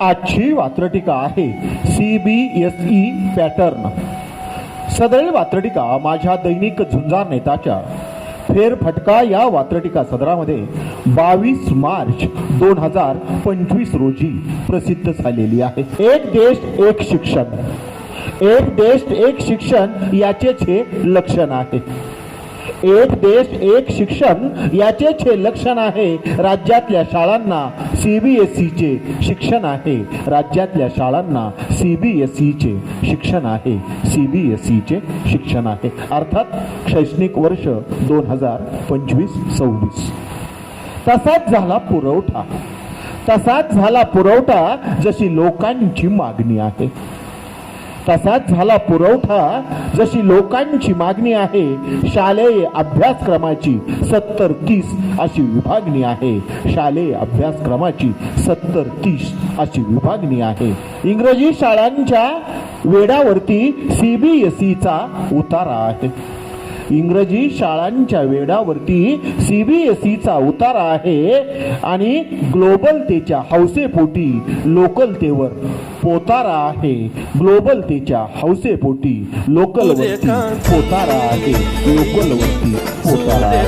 आजची वात्रटिका आहे C B S E pattern. सदैव वात्रटिका माझ्या दैनिक झुंजार नेताच्या. फेरफटका या वात्रटिका सदरामध्ये बावीस मार्च दोन हजार पंचवीस रोजी प्रसिद्ध झालेली आहे. एक देश एक शिक्षण. एक देश एक शिक्षण याचेच हे लक्षण आहे. एक देश एक शिक्षण याचेच हे लक्षण आहे राज्यातल्या शाळांना सीबीएसईचे शिक्षण आहे. राज्यातल्या शाळांना सीबीएसईचे शिक्षण आहे. सीबीएसईचे शिक्षण आहे. अर्थात शैक्षणिक वर्ष दोन हजार पंचवीस सव्वीस. तसाच झाला पुरवठा. तसाच झाला पुरवठा जशी लोकांची मागणी आहे. तसाच झाला पुरवठा जशी लोकांची मागणी आहे शालेय अभ्यासक्रमाची सत्तर तीस अशी विभागणी आहे. शालेय अभ्यासक्रमाची सत्तर तीस अशी विभागणी आहे. इंग्रजी शाळांच्या वेडावरती सीबीएसईचा उतारा आहे. इंग्रजी शाळांच्या वेडावरती सीबीएसईचा उतारा आहे आणि ग्लोबलतेच्या हौसेपोटी लोकलतेवर पोतारा आहे. ग्लोबलतेच्या हौसेपोटी लोकलवरती पोतारा आहे. लोकलवरती पोतारा आहे.